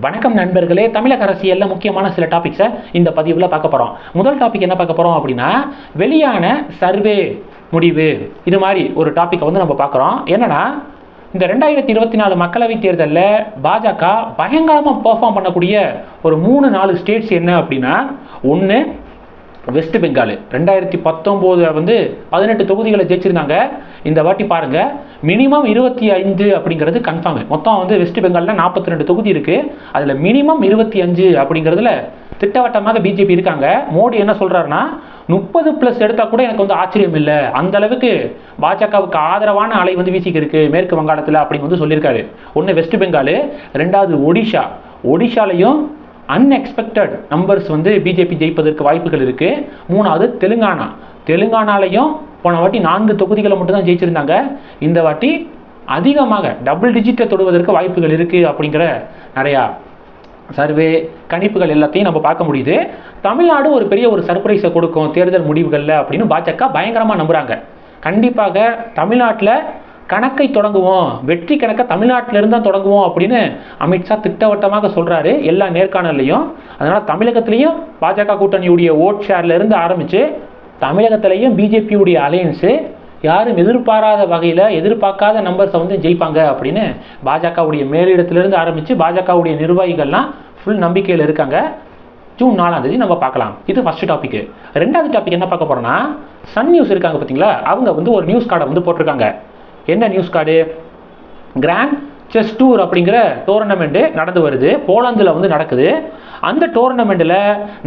வணக்கம் நண்பர்களே தமிழக அரசியலில் முக்கியமான சில டாபிக்ஸை இந்த பதிவில் பார்க்க போகிறோம் முதல் டாபிக் என்ன பார்க்க போகிறோம் அப்படின்னா வெளியான சர்வே முடிவு. இது மாதிரி ஒரு டாப்பிக்கை வந்து நம்ம பார்க்குறோம். என்னன்னா இந்த ரெண்டாயிரத்தி இருபத்தி நாலு மக்களவைத் தேர்தலில் பாஜக பயங்கரமாக பெர்ஃபார்ம் பண்ணக்கூடிய ஒரு மூணு நாலு ஸ்டேட்ஸ் என்ன அப்படின்னா ஒன்று வெஸ்ட் பெங்கால் ரெண்டாயிரத்தி பத்தொம்போதில் வந்து பதினெட்டு தொகுதிகளை ஜெயிச்சிருந்தாங்க. இந்த வாட்டி பாருங்கள் மினிமம் இருபத்தி ஐந்து அப்படிங்கிறது கன்ஃபார்ம் மொத்தம் வந்து வெஸ்ட் பெங்காலில் நாற்பத்தி ரெண்டு தொகுதி இருக்குது அதில் மினிமம் இருபத்தி அஞ்சு அப்படிங்கிறதுல திட்டவட்டமாக பிஜேபி இருக்காங்க. மோடி என்ன சொல்கிறாருன்னா முப்பது ப்ளஸ் எடுத்தால் கூட எனக்கு வந்து ஆச்சரியம் இல்லை. அந்த அளவுக்கு பாஜகவுக்கு ஆதரவான அலை வந்து வீசிக்கு இருக்குது மேற்கு வங்காளத்தில் அப்படின்னு வந்து சொல்லியிருக்காரு. ஒன்று வெஸ்ட் பெங்கால் ரெண்டாவது ஒடிஷா. ஒடிஷாலையும் அன்எக்ஸ்பெக்டட் நம்பர்ஸ் வந்து பிஜேபி ஜெயிப்பதற்கு வாய்ப்புகள் இருக்குது மூணாவது தெலுங்கானா. தெலுங்கானாலையும் போன வாட்டி நான்கு தொகுதிகளை மட்டும்தான் ஜெயிச்சிருந்தாங்க. இந்த வாட்டி அதிகமாக டபுள் டிஜிட்டை தொடுவதற்கு வாய்ப்புகள் இருக்குது அப்படிங்கிற நிறையா சர்வே கணிப்புகள் எல்லாத்தையும் நம்ம பார்க்க முடியுது. தமிழ்நாடு ஒரு பெரிய ஒரு சர்ப்ரைஸை கொடுக்கும் தேர்தல் முடிவுகளில் அப்படின்னு பாஜக பயங்கரமாக நம்புகிறாங்க கண்டிப்பாக தமிழ்நாட்டில் கணக்கை தொடங்குவோம். வெற்றி கணக்கை தமிழ்நாட்டிலிருந்து தான் தொடங்குவோம் அப்படின்னு அமித்ஷா திட்டவட்டமாக சொல்கிறாரு எல்லா நேர்காணல்லையும். அதனால் தமிழகத்திலையும் பாஜக கூட்டணியுடைய ஓட் ஷேர்லேருந்து ஆரம்பித்து தமிழகத்திலையும் பிஜேபியுடைய அலையன்ஸு யாரும் எதிர்பாராத வகையில் எதிர்பார்க்காத நம்பர்ஸை வந்து ஜெயிப்பாங்க அப்படின்னு பாஜகவுடைய மேலிடத்திலிருந்து ஆரம்பித்து பாஜகவுடைய நிர்வாகிகள்லாம் ஃபுல் நம்பிக்கையில் இருக்காங்க. ஜூன் நாலாம் தேதி நம்ம பார்க்கலாம். இது ஃபஸ்ட்டு டாபிக் ரெண்டாவது டாபிக் என்ன பார்க்க போகிறோம்னா சன் நியூஸ் இருக்காங்க பார்த்தீங்களா அவங்க வந்து ஒரு நியூஸ் கார்டை வந்து போட்டிருக்காங்க. என்ன news card grand chess tour அப்படிங்கிற டோர்னமெண்ட்டு நடந்து வருது. போலந்தில் வந்து நடக்குது. அந்த டோர்னமெண்ட்டில்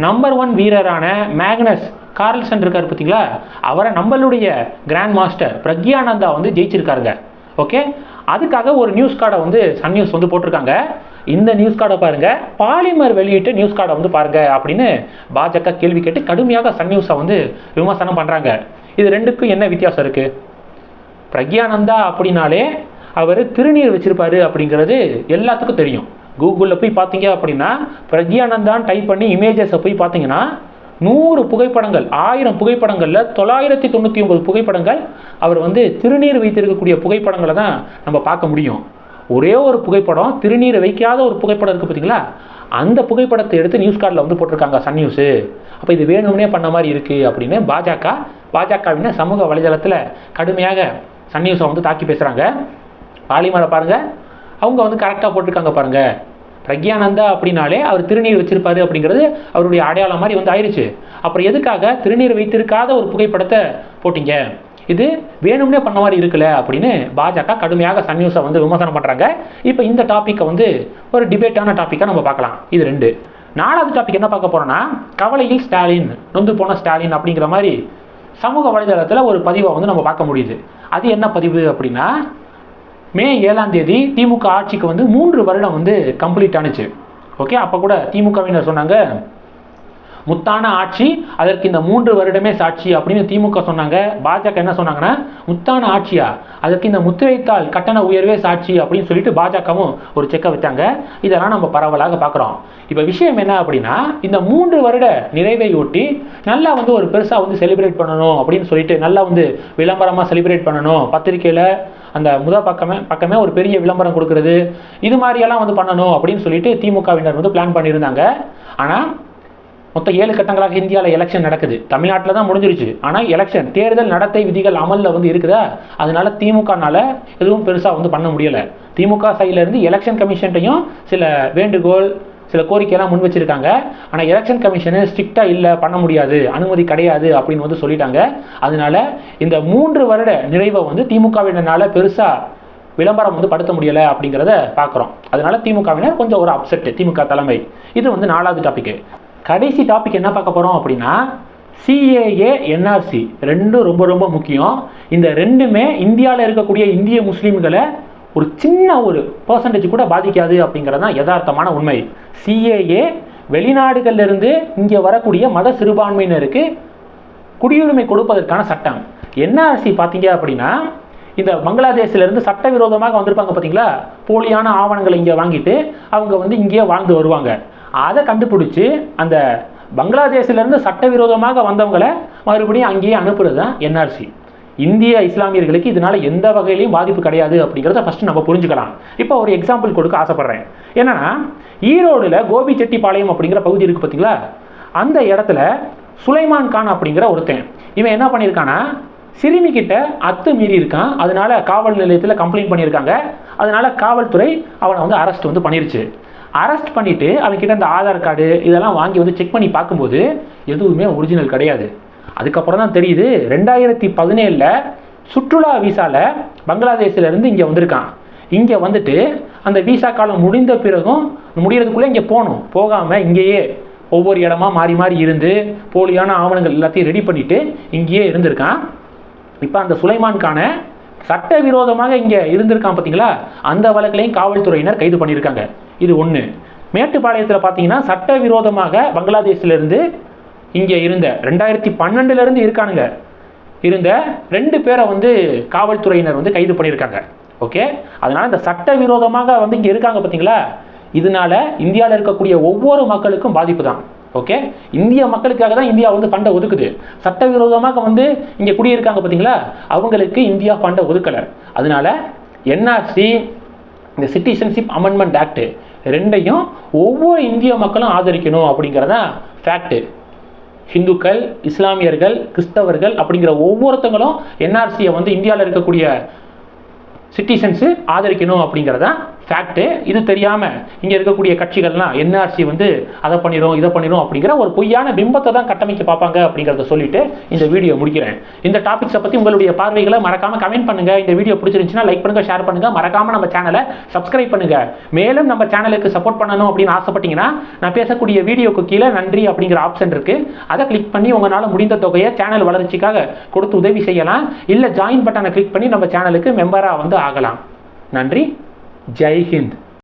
நம்பர் ஒன் வீரரான மேக்னஸ் கார்ல்சன் இருக்கார் பார்த்தீங்களா? அவரை நம்மளுடைய கிராண்ட் மாஸ்டர் பிரக்யானந்தா வந்து ஜெயிச்சிருக்காருங்க. ஓகே அதுக்காக ஒரு நியூஸ் கார்டை வந்து சன் நியூஸ் வந்து போட்டிருக்காங்க. இந்த நியூஸ் கார்டை பாருங்க. பாலிமர் வெளியிட்டு நியூஸ் கார்டை வந்து பாருங்க அப்படின்னு பாஜக கேள்வி கேட்டு கடுமையாக சன் நியூஸை வந்து விமர்சனம் பண்ணுறாங்க இது ரெண்டுக்கும் என்ன வித்தியாசம் இருக்குது பிரக்யானந்தா அப்படின்னாலே அவர் திருநீர் வச்சிருப்பாரு அப்படிங்கிறது எல்லாத்துக்கும் தெரியும். கூகுளில் போய் பார்த்தீங்க அப்படின்னா பிரக்யானந்தான்னு டைப் பண்ணி இமேஜஸை போய் பார்த்தீங்கன்னா நூறு புகைப்படங்கள் ஆயிரம் புகைப்படங்களில் தொள்ளாயிரத்தி தொண்ணூற்றி ஒன்பது புகைப்படங்கள் அவர் வந்து திருநீர் வைத்திருக்கக்கூடிய புகைப்படங்களை தான் நம்ம பார்க்க முடியும். ஒரே ஒரு புகைப்படம் திருநீர் வைக்காத ஒரு புகைப்படம் இருக்குது பார்த்தீங்களா? அந்த புகைப்படத்தை எடுத்து நியூஸ் கார்டில் வந்து போட்டிருக்காங்க சன் நியூஸு அப்போ இது வேணும்னே பண்ண மாதிரி இருக்குது அப்படின்னு பாஜக பாஜகவின சமூக வலைதளத்தில் கடுமையாக சன் நியூஸை வந்து தாக்கி பேசுகிறாங்க பாலிமரை பாருங்கள் அவங்க வந்து கரெக்டாக போட்டிருக்காங்க பாருங்கள் பிரக்யானந்தா அப்படின்னாலே அவர் திருநீர் வச்சிருப்பாரு அப்படிங்கிறது அவருடைய அடையாளம் மாதிரி வந்து ஆயிடுச்சு அப்புறம் எதுக்காக திருநீர் வைத்திருக்காத ஒரு புகைப்படத்தை போட்டிங்க? இது வேணும்னே பண்ண மாதிரி இருக்குல்ல அப்படின்னு பாஜக கடுமையாக சன் நியூஸை வந்து விமர்சனம் பண்ணுறாங்க இப்போ இந்த டாப்பிக்கை வந்து ஒரு டிபேட்டான டாப்பிக்காக நம்ம பார்க்கலாம். இது ரெண்டு. நாலாவது டாபிக் என்ன பார்க்க போகிறோன்னா கவலையில் ஸ்டாலின் நொந்து போன ஸ்டாலின் அப்படிங்கிற மாதிரி சமூக வலைதளத்தில் ஒரு பதிவை வந்து நம்ம பார்க்க முடியுது. அது என்ன பதிவு அப்படின்னா மே ஏழாம் தேதி திமுக ஆட்சிக்கு வந்து மூன்று வருடம் வந்து கம்ப்ளீட் ஆனுச்சு. ஓகே அப்போ கூட திமுகவினர் சொன்னாங்க முத்தான ஆட்சி அதற்கு இந்த மூன்று வருடமே சாட்சி அப்படின்னு திமுக சொன்னாங்க. பாஜக என்ன சொன்னாங்கன்னா முத்தான ஆட்சியா? அதற்கு இந்த முத்திரைத்தாள் கட்டண உயர்வே சாட்சி அப்படின்னு சொல்லிட்டு பாஜகவும் ஒரு செக்கை வச்சாங்க இதெல்லாம் நம்ம பரவலாக பார்க்குறோம். இப்போ விஷயம் என்ன அப்படின்னா இந்த மூன்று வருட நிறைவையொட்டி நல்லா வந்து ஒரு பெருசாக வந்து செலிப்ரேட் பண்ணணும் அப்படின்னு சொல்லிட்டு நல்லா வந்து விளம்பரமாக செலிப்ரேட் பண்ணணும். பத்திரிக்கையில் அந்த முத பக்கமே பக்கமே ஒரு பெரிய விளம்பரம் கொடுக்கறது. இது மாதிரியெல்லாம் வந்து பண்ணணும் அப்படின்னு சொல்லிட்டு திமுகவினர் வந்து பிளான் பண்ணியிருந்தாங்க. ஆனால் மொத்தம் ஏழு கட்டங்களாக இந்தியாவில் எலெக்ஷன் நடக்குது. தமிழ்நாட்டில் தான் முடிஞ்சிருச்சு. ஆனால் எலெக்ஷன் தேர்தல் நடத்தை விதிகள் அமலில் வந்து இருக்குதா? அதனால திமுகனால எதுவும் பெருசாக வந்து பண்ண முடியலை. திமுக சைட்லேருந்து எலெக்ஷன் கமிஷன்ட்டையும் சில வேண்டுகோள் சில கோரிக்கையெல்லாம் முன் வச்சிருக்காங்க. ஆனால் எலெக்ஷன் கமிஷனு ஸ்ட்ரிக்டாக இல்லை பண்ண முடியாது அனுமதி கிடையாது அப்படின்னு வந்து சொல்லிட்டாங்க. அதனால இந்த மூன்று வருட நிறைவை வந்து திமுகவினரால பெருசாக விளம்பரம் வந்து படுத்த முடியலை அப்படிங்கிறத பார்க்குறோம் அதனால திமுகவினர் கொஞ்சம் ஒரு அப்செட் திமுக தலைமை. இது வந்து நாலாவது டாபிக் கடைசி டாபிக் என்ன பார்க்க போகிறோம் அப்படின்னா சிஏஏ என்ஆர்சி ரெண்டும் ரொம்ப ரொம்ப முக்கியம். இந்த ரெண்டுமே இந்தியாவில் இருக்கக்கூடிய இந்திய முஸ்லீம்களை ஒரு சின்ன ஒரு பர்சன்டேஜ் கூட பாதிக்காது அப்படிங்கிறது தான் யதார்த்தமான உண்மை. சிஏஏ வெளிநாடுகள்லேருந்து இங்கே வரக்கூடிய மத சிறுபான்மையினருக்கு குடியுரிமை கொடுப்பதற்கான சட்டம். என்ஆர்சி பார்த்தீங்க அப்படின்னா இந்த பங்களாதேஷ்லேருந்து சட்டவிரோதமாக வந்திருப்பாங்க பார்த்தீங்களா? போலியான ஆவணங்களை இங்கே வாங்கிட்டு அவங்க வந்து இங்கேயே வாழ்ந்து வருவாங்க. அதை கண்டுபிடிச்சி அந்த பங்களாதேஷ்லேருந்து சட்டவிரோதமாக வந்தவங்களை மறுபடியும் அங்கேயே அனுப்புறது தான் என்ஆர்சி இந்திய இஸ்லாமியர்களுக்கு இதனால் எந்த வகையிலையும் பாதிப்பு கிடையாது அப்படிங்கிறத ஃபஸ்ட்டு நம்ம புரிஞ்சுக்கலாம். இப்போ ஒரு எக்ஸாம்பிள் கொடுக்க ஆசைப்பட்றேன். என்னன்னா ஈரோடில் கோபிச்செட்டிப்பாளையம் அப்படிங்கிற பகுதி இருக்குது பார்த்தீங்களா அந்த இடத்துல சுலைமான் கான் அப்படிங்கிற ஒருத்தன். இவன் என்ன பண்ணியிருக்கானா சிறுமி கிட்ட அத்து மீறி இருக்கான். அதனால காவல் நிலையத்தில் கம்ப்ளைண்ட் பண்ணியிருக்காங்க. அதனால காவல்துறை அவனை வந்து அரெஸ்ட் வந்து பண்ணிருச்சு. அரெஸ்ட் பண்ணிவிட்டு அவன்கிட்ட அந்த ஆதார் கார்டு இதெல்லாம் வாங்கி வந்து செக் பண்ணி பார்க்கும்போது எதுவுமே ஒரிஜினல் கிடையாது. அதுக்கப்புறம் தான் தெரியுது ரெண்டாயிரத்தி பதினேழில் சுற்றுலா விசால பங்களாதேஷிலேருந்து இங்கே வந்திருக்கான். இங்கே வந்துட்டு அந்த விசா காலம் முடிந்த பிறகும் முடிகிறதுக்குள்ளே இங்கே போகணும். போகாமல் இங்கேயே ஒவ்வொரு இடமா மாறி மாறி இருந்து போலியான ஆவணங்கள் எல்லாத்தையும் ரெடி பண்ணிவிட்டு இங்கேயே இருந்திருக்கான். இப்போ அந்த சுலைமான்கான சட்டவிரோதமாக இங்கே இருந்திருக்கான் பார்த்தீங்களா அந்த வழக்கிலையும் காவல்துறையினர் கைது பண்ணியிருக்காங்க. இது ஒன்று மேட்டுப்பாளையத்தில் பார்த்தீங்கன்னா சட்டவிரோதமாக பங்களாதேஷிலிருந்து இங்கே இருந்த ரெண்டாயிரத்தி பன்னெண்டுலேருந்து இருக்கானுங்க. இருந்த ரெண்டு பேரை வந்து காவல்துறையினர் வந்து கைது பண்ணியிருக்காங்க. ஓகே? அதனால் இந்த சட்டவிரோதமாக வந்து இங்கே இருக்காங்க பார்த்தீங்களா இதனால இந்தியாவில் இருக்கக்கூடிய ஒவ்வொரு மக்களுக்கும் பாதிப்பு தான். ஓகே? இந்திய மக்களுக்காக தான் இந்தியா வந்து ஃபண்டை ஒதுக்குது. சட்டவிரோதமாக வந்து இங்கே குடியிருக்காங்க பார்த்தீங்களா அவங்களுக்கு இந்தியா ஃபண்டை ஒதுக்கலை. அதனால என்ஆர்சி இந்த சிட்டிசன்ஷிப் அமெண்ட்மெண்ட் ஆக்ட் ரெண்டையும் ஒவ்வொரு இந்திய மக்களும் ஆதரிக்கணும் அப்படிங்கிறதா ஃபேக்ட்டு ஹிந்துக்கள் இஸ்லாமியர்கள் கிறிஸ்தவர்கள் அப்படிங்கிற ஒவ்வொருத்தங்களும் என்ஆர்சியை வந்து இந்தியாவில் இருக்கக்கூடிய சிட்டிசன்ஸு ஆதரிக்கணும் அப்படிங்கிறதான் ஃபேக்ட்டு இது தெரியாமல் இங்கே இருக்கக்கூடிய கட்சிகள்லாம் என்ஆர்சி வந்து அதை பண்ணிடும் இதை பண்ணிடும் அப்படிங்கிற ஒரு பொய்யான பிம்பத்தை தான் கட்டமைக்க பார்ப்பாங்க அப்படிங்கிறத சொல்லிட்டு இந்த வீடியோ முடிக்கிறேன். இந்த டாபிக்ஸை பற்றி உங்களுடைய பார்வைகளை மறக்காமல் கமெண்ட் பண்ணுங்கள் இந்த வீடியோ பிடிச்சிருந்துச்சுன்னா லைக் பண்ணுங்கள் ஷேர் பண்ணுங்கள் மறக்காமல் நம்ம சேனலை சப்ஸ்கிரைப் பண்ணுங்கள் மேலும் நம்ம சேனலுக்கு சப்போர்ட் பண்ணணும் அப்படின்னு ஆசைப்பட்டீங்கன்னா நான் பேசக்கூடிய வீடியோக்கு கீழே நன்றி அப்படிங்கிற ஆப்ஷன் இருக்குது அதை கிளிக் பண்ணி உங்களால் முடிந்த தொகையை சேனல் வளர்ச்சிக்காக கொடுத்து உதவி செய்யலாம். இல்லை ஜாயின் பட்டனை கிளிக் பண்ணி நம்ம சேனலுக்கு மெம்பராக வந்து ஆகலாம். நன்றி. Jai Hind.